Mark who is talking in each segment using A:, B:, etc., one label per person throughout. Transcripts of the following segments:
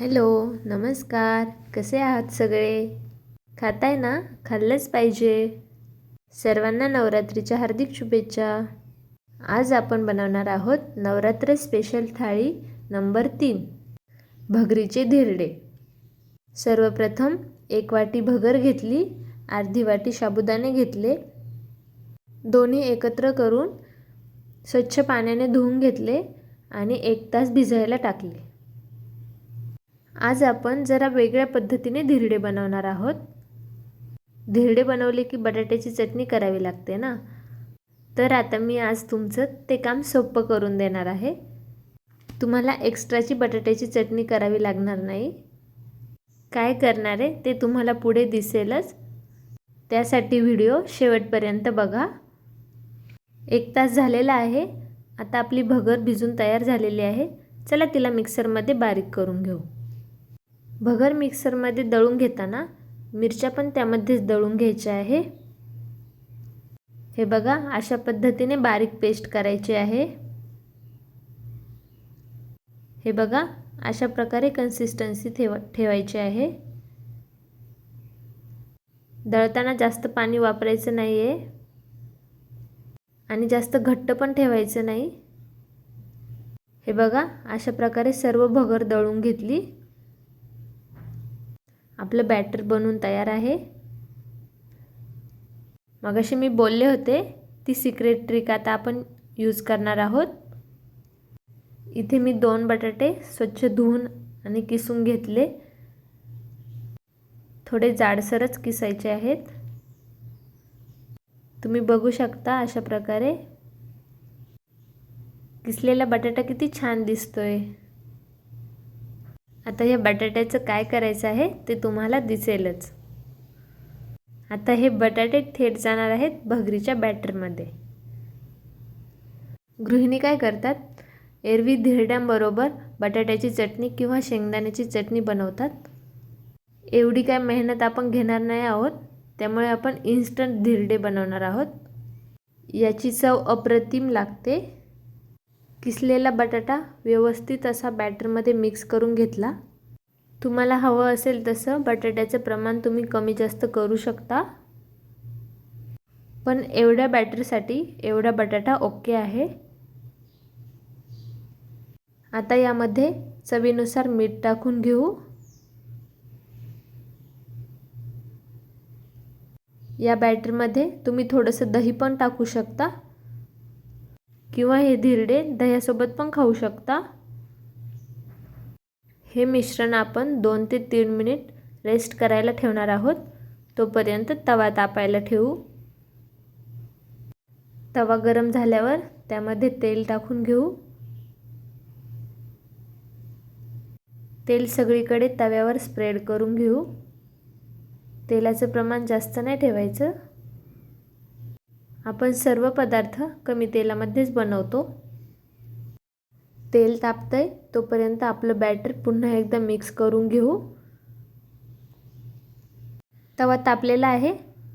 A: Hello नमस्कार. कसे आहात सगळे? खाताय ना? खाल्लंच पाहिजे. सर्वांना नवरात्रीच्या हार्दिक शुभेच्छा. आज आपण बनवणार आहोत नवरात्र स्पेशल थाळी नंबर तीन भगरीचे धिरडे. सर्वप्रथम एक वाटी भगर घेतली अर्धी वाटी साबुदाणे घेतले. दोन्ही एकत्र करून स्वच्छ पाण्याने धुवून घेतले आणि एक तास भिजायला टाकले. आज आपण जरा वेगळ्या पद्धतीने धिरडे बनवणार आहोत. धिरडे बनवले की बटाट्याची चटणी करावी लागते ना? तर आता मी आज तुमचं ते काम सोपं करून देणार आहे. तुम्हाला एक्स्ट्राची बटाट्याची चटणी करावी लागणार नाही. काय करणार आहे ते तुम्हाला पुढे दिसेलच. त्यासाठी व्हिडिओ शेवटपर्यंत बघा. एक तास झालेला आहे. आता आपली भगर भिजून तयार झालेली आहे. चला तिला मिक्सरमध्ये बारीक करून घेऊ. भगर मिक्सरमध्ये दळून घेताना मिरच्या पण त्यामध्येच दळून घ्यायच्या आहे. हे बघा अशा पद्धतीने बारीक पेस्ट करायची आहे. हे बघा अशा प्रकारे कन्सिस्टन्सी ठेवा ठेवायची आहे. दळताना जास्त पाणी वापरायचं नाही आहे आणि जास्त घट्ट पण ठेवायचं नाही. हे बघा अशा प्रकारे सर्व भगर दळून घेतली. आपलं बॅटर बनवून तयार आहे. मगाशी मी बोलले होते ती सिक्रेट ट्रिक आता आपण यूज करणार आहोत. इथे मी दोन बटाटे स्वच्छ धुवून आणि किसून घेतले. थोडे जाडसरच किसायचे आहेत. तुम्ही बघू शकता अशा प्रकारे. किसलेला बटाटा किती छान दिसतोय. आता या बटाट्याचं काय करायचं आहे ते तुम्हाला दिसेलच. आता हे बटाटे थेट जाणार आहेत भगरीच्या बॅटरमध्ये. गृहिणी काय करतात? एरवी धिरड्यांबरोबर बटाट्याची चटणी किंवा शेंगदाण्याची चटणी बनवतात. एवढी काय मेहनत आपण घेणार नाही आहोत त्यामुळे आपण इन्स्टंट धिरडे बनवणार आहोत. याची चव अप्रतिम लागते. किसलेला बटाटा व्यवस्थित असा बॅटरमध्ये मिक्स करून घेतला. तुम्हाला हवं असेल तसं बटाट्याचं प्रमाण तुम्ही कमी जास्त करू शकता. पण एवढ्या बॅटरसाठी एवढा बटाटा ओके आहे. आता यामध्ये चवीनुसार मीठ टाकून घेऊ. या बॅटरमध्ये तुम्ही थोडंसं दही पण टाकू शकता. किंवा हे धिरडे दह्यासोबत पण खाऊ शकता. हे मिश्रण आपण दोन ते तीन मिनिट रेस्ट करायला ठेवणार आहोत. तोपर्यंत तवा तापायला ठेवू. तवा गरम झाल्यावर त्यामध्ये तेल टाकून घेऊ. तेल सगळीकडे तव्यावर स्प्रेड करून घेऊ. तेलाचं प्रमाण जास्त नाही ठेवायचं. आपण सर्व पदार्थ कमी तेलामध्येच बनवतो. तेल तापतंय तोपर्यंत आपलं बॅटर पुन्हा एकदा मिक्स करून घेऊ. तवा तापलेला आहे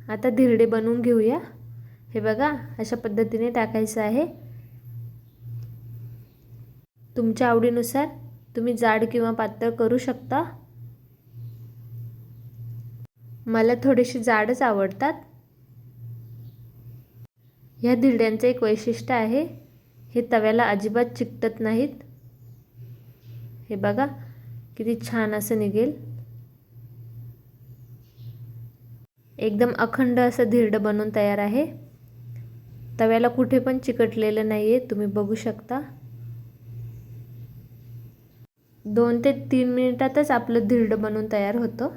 A: आता धिरडे बनवून घेऊया. हे बघा अशा पद्धतीने टाकायचं आहे. तुमच्या आवडीनुसार तुम्ही जाड किंवा पातळ करू शकता. मला थोडेसे जाडच आवडतात. ह्या धिरड्यांचं एक वैशिष्ट्य आहे. हे तव्याला अजिबात चिकटत नाहीत. हे बघा किती छान असं निघेल. एकदम अखंड असं धिरडं बनून तयार आहे. तव्याला कुठे पण चिकटलेलं नाही आहे तुम्ही बघू शकता. दोन ते तीन मिनिटातच आपलं धिरडं बनून तयार होतं.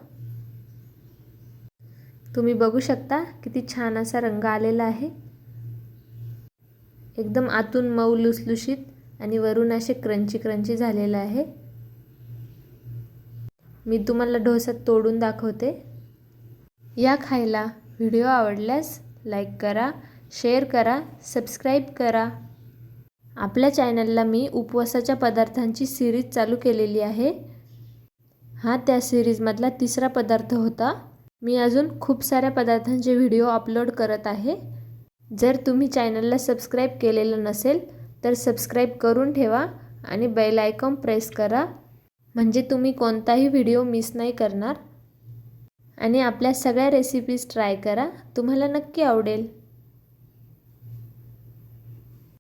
A: तुम्ही बघू शकता किती छान असा रंग आलेला आहे. एकदम आतून मऊ लुसलुशीत आणि वरून असे क्रंची क्रंची झालेलं आहे. मी तुम्हाला डोसा तोडून दाखवते. या खायला व्हिडिओ आवडल्यास लाईक करा शेअर करा सबस्क्राईब करा. आपल्या चॅनलला मी उपवासाच्या पदार्थांची सिरीज चालू केलेली आहे. हा त्या सिरीजमधला तिसरा पदार्थ होता. मी अजून खूप साऱ्या पदार्थांचे व्हिडिओ अपलोड करत आहे. जर तुम्ही चॅनलला सबस्क्राईब केलेलं नसेल तर सबस्क्राईब करून ठेवा आणि बेल आयकॉन प्रेस करा. म्हणजे तुम्ही कोणताही व्हिडिओ मिस नाही करणार. आणि आपल्या सगळ्या रेसिपीज ट्राय करा. तुम्हाला नक्की आवडेल.